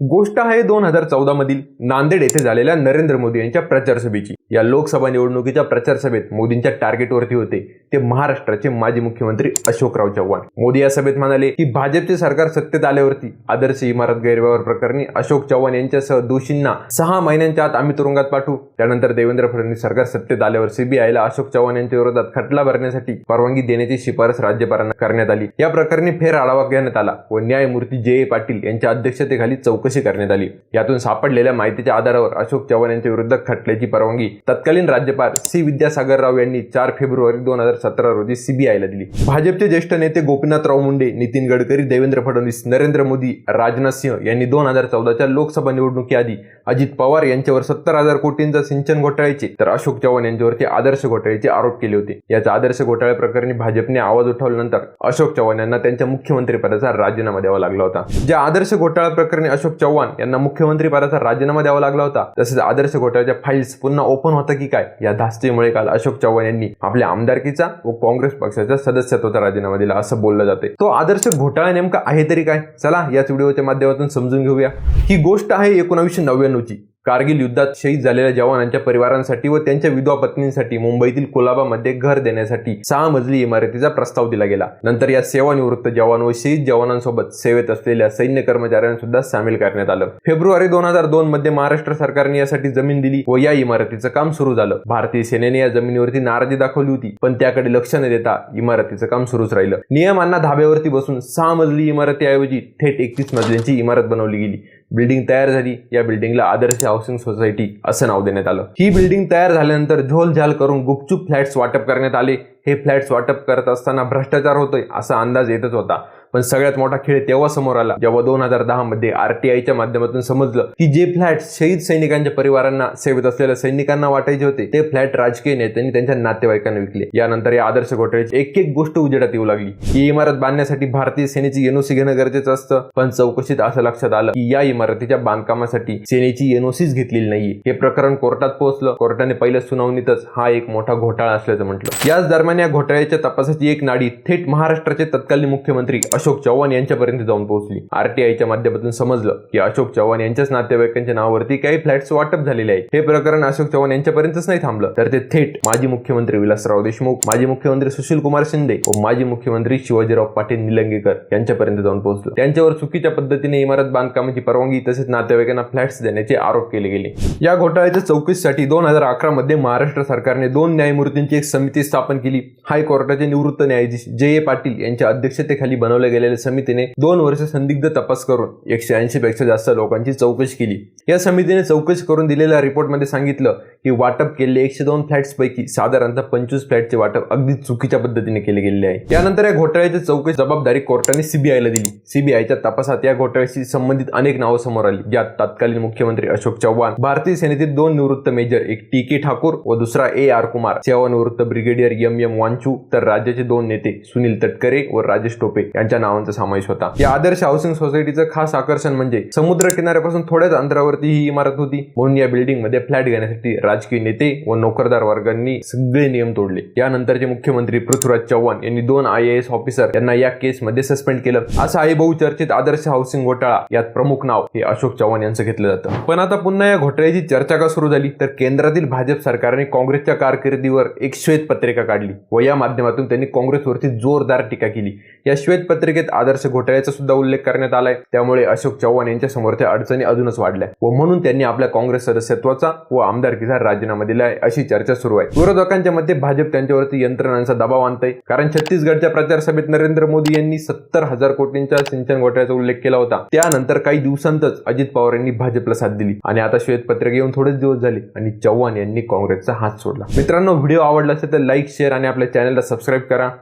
गोष्ट आहे दोन हजार चौदा मधील नांदेड येथे झालेल्या नरेंद्र मोदी यांच्या प्रचार सभेची. या लोकसभा निवडणुकीच्या प्रचार सभेत मोदींच्या टार्गेटवरती होते ते महाराष्ट्राचे माजी मुख्यमंत्री अशोकराव चव्हाण. मोदी या सभेत म्हणाले की भाजपचे सरकार सत्तेत आल्यावरती आदर्श इमारत गैरव्यवहार प्रकरणी अशोक चव्हाण यांच्यासह दोषींना सहा महिन्यांच्या आत आम्ही तुरुंगात पाठवू. त्यानंतर देवेंद्र फडणवीस सरकार सत्तेत आल्यावर सीबीआयला अशोक चव्हाण यांच्या विरोधात खटला भरण्यासाठी परवानगी देण्याची शिफारस राज्यपालांना करण्यात आली. या प्रकरणी फेर आढावा घेण्यात आला व न्यायमूर्ती जे ए पाटील यांच्या अध्यक्षतेखाली चौकशी करण्यात आली. यातून सापडलेल्या माहितीच्या आधारावर अशोक चव्हाण यांच्या विरुद्ध खटल्याची परवानगी तत्कालीन राज्यपाल सी. विद्यासागर राव यांनी चार फेब्रुवारी दोन हजार सतरा रोजी सीबीआयला दिली. भाजपचे ज्येष्ठ नेते गोपीनाथराव मुंडे नितीन गडकरी देवेंद्र फडणवीस नरेंद्र मोदी राजनाथ सिंह यांनी दोन हजार चौदाच्या लोकसभा निवडणुकीआधी अजित पवार यांच्यावर सत्तर हजार कोटींचा सिंचन घोटाळ्याचे तर अशोक चव्हाण यांच्यावरती आदर्श घोटाळ्याचे आरोप केले होते. याचा आदर्श घोटाळ्या प्रकरणी भाजपने आवाज उठवल्यानंतर अशोक चव्हाण यांना त्यांच्या मुख्यमंत्रीपदाचा राजीनामा द्यावा लागला होता. ज्या आदर्श घोटाळा प्रकरणी अशोक चव्हाण यांना मुख्यमंत्रीपदाचा राजीनामा द्यावा लागला होता. तसेच आदर्श घोटाळ्याच्या फाईल्स पुन्हा ओपन होता की काय? या धास्तीमुळे काल अशोक चव्हाण यांनी आपल्या आमदारकीचा व काँग्रेस पक्षाच्या सदस्यत्वाचा राजीनामा दिला असं बोललं जाते तो आदर्श घोटाळा नेमका आहे तरी काय? चला याच व्हिडिओच्या माध्यमातून समजून घेऊया. ही गोष्ट आहे एकोणावीसशे नव्याण्णवची. कारगिल युद्धात शहीद झालेल्या जवानांच्या परिवारांसाठी व त्यांच्या विधवा पत्नींसाठी मुंबईतील कोलाबामध्ये घर देण्यासाठी सहा मजली इमारतीचा प्रस्ताव दिला गेला. नंतर या सेवानिवृत्त जवान व शहीद जवानांसोबत सेवेत असलेल्या सैन्य कर्मचाऱ्यांना सुद्धा सामील करण्यात आलं. फेब्रुवारी दोन हजार दोन मध्ये महाराष्ट्र सरकारने यासाठी जमीन दिली व या इमारतीचं काम सुरू झालं. भारतीय सेनेने या जमिनीवरती नाराजी दाखवली होती पण त्याकडे लक्ष न देता इमारतीचं काम सुरूच राहिलं. नियमांना धाब्यावरती बसून सहा मजली इमारतीऐवजी थेट एकतीस मजल्यांची इमारत बनवली गेली. बिल्डिंग तयार झाली या बिल्डिंगला आदर्श हाऊसिंग सोसायटी असं नाव देण्यात आलं. ही बिल्डिंग तयार झाल्यानंतर झोलझाल करून गुपचूप फ्लॅट्स वाटप करण्यात आले. हे फ्लॅट्स वाटप करत असताना भ्रष्टाचार होतोय असा अंदाज येतच होता. पण सगळ्यात मोठा खेळ तेव्हा समोर आला जेव्हा दोन हजार दहा मध्ये आरटीआयच्या माध्यमातून समजलं की जे फ्लॅट शहीद सैनिकांच्या परिवारांना सेवेत असलेल्या सैनिकांना वाटायचे होते ते फ्लॅट राजकीय नेत्यांनी त्यांच्या नातेवाईकांना विकले. यानंतर या आदर्श घोटाळ्याची एक एक गोष्ट उजेडात येऊ लागली. ही इमारत बांधण्यासाठी भारतीय सेनेची एनओसी घेणं गरजेचं असतं पण चौकशीत असं लक्षात आलं की या इमारतीच्या बांधकामासाठी सेनेची एनओसीच घेतलेली नाहीये. हे प्रकरण कोर्टात पोहोचलं. कोर्टाने पहिल्या सुनावणीतच हा एक मोठा घोटाळा असल्याचं म्हटलं. याच दरम्यान या घोटाळ्याच्या तपासाची एक नाडी थेट महाराष्ट्राचे तत्कालीन मुख्यमंत्री अशोक चव्हाण यांच्यापर्यंत जाऊन पोहोचली. आरटीआयच्या माध्यमातून समजलं की अशोक चव्हाण यांच्याच नातेवाईकांच्या नावावरती काही फ्लॅट्स वाटप झालेले आहे हे प्रकरण अशोक चव्हाण यांच्यापर्यंतच नाही थांबलं. तर ते थेट माजी मुख्यमंत्री विलासराव देशमुख माजी मुख्यमंत्री सुशील कुमार शिंदे व माजी मुख्यमंत्री शिवाजीराव पाटील निलंगेकर यांच्यापर्यंत जाऊन पोहोचलं. त्यांच्यावर चुकीच्या पद्धतीने इमारत बांधकामाची परवानगी तसेच नातेवाईकांना फ्लॅट्स देण्याचे आरोप केले गेले. या घोटाळ्याच्या चौकशीसाठी दोन हजार अकरा मध्ये महाराष्ट्र सरकारने दोन न्यायमूर्तींची एक समिती स्थापन केली. हायकोर्टाचे निवृत्त न्यायाधीश जे ए पाटील यांच्या अध्यक्षतेखाली बनवल्या गेलेल्या समितीने दोन वर्ष संदिग्ध तपास करून एकशे ऐंशी पेक्षा जास्त लोकांची चौकशी केली. या समितीने चौकशी करून दिलेल्या रिपोर्टमध्ये सांगितलं हे वाटप केलेले एकशे दोन फ्लॅट्स पैकी साधारणतः पंचवीस फ्लॅटचे वाटप अगदी चुकीच्या पद्धतीने केले गेले आहे. त्यानंतर या घोटाळ्याची चौकशी जबाबदारी कोर्टाने सीबीआयला दिली. सीबीआयच्या तपासात या घोटाळ्याशी संबंधित अनेक नावं समोर आली ज्यात तत्कालीन मुख्यमंत्री अशोक चव्हाण भारतीय सेनेतील दोन निवृत्त मेजर एक टी के ठाकूर व दुसरा ए आर कुमार. सेवानिवृत्त ब्रिगेडियर एम एम वांचू तर राज्याचे दोन नेते सुनील तटकरे व राजेश टोपे यांच्या नावांचा समावेश होता. या आदर्श हाऊसिंग सोसायटीचं खास आकर्षण म्हणजे समुद्र किनाऱ्यापासून थोड्याच अंतरावरती ही इमारत होती. म्हणून या बिल्डिंगमध्ये फ्लॅट घेण्यासाठी राजकीय नेते व नोकरदार वर्गांनी सगळे नियम तोडले. यानंतरचे मुख्यमंत्री पृथ्वीराज चव्हाण यांनी दोन आय एस ऑफिसर यांना या केसमध्ये सस्पेंड केलं. असं आहे बहुचर्चित आदर्श हाऊसिंग घोटाळा. यात प्रमुख नाव हे अशोक चव्हाण यांचं घेतलं जातं. पण आता पुन्हा या घोटाळ्याची चर्चा का सुरू झाली? तर केंद्रातील भाजप सरकारने काँग्रेसच्या कारकिर्दीवर एक श्वेत पत्रिका काढली व या माध्यमातून त्यांनी काँग्रेसवरती जोरदार टीका केली. या श्वेत पत्रिकेत आदर्श घोटाळ्याचा सुद्धा उल्लेख करण्यात आलाय. त्यामुळे अशोक चव्हाण यांच्या समोरच्या अडचणी अजूनच वाढल्या व म्हणून त्यांनी आपल्या काँग्रेस सदस्यत्वाचा व आमदारकीचा राजीनामा आहे अशी चर्चा सुरू आहे. विरोधकांच्या मते भाजप त्यांच्यावरती यंत्रणांचा दबाव आणतंय. कारण छत्तीसगडच्या प्रचार सभेत नरेंद्र मोदी यांनी सत्तर हजार कोटींच्या सिंचन घोटाळ्याचा उल्लेख केला होता. त्यानंतर काही दिवसांतच अजित पवार यांनी भाजपला साथ दिली. आणि आता श्वेतपत्रक येऊन थोडेच दिवस झाले आणि चव्हाण यांनी काँग्रेसचा हात सोडला. मित्रांनो व्हिडिओ आवडला असेल तर लाईक शेअर आणि आपल्या चॅनलला सबस्क्राईब करा.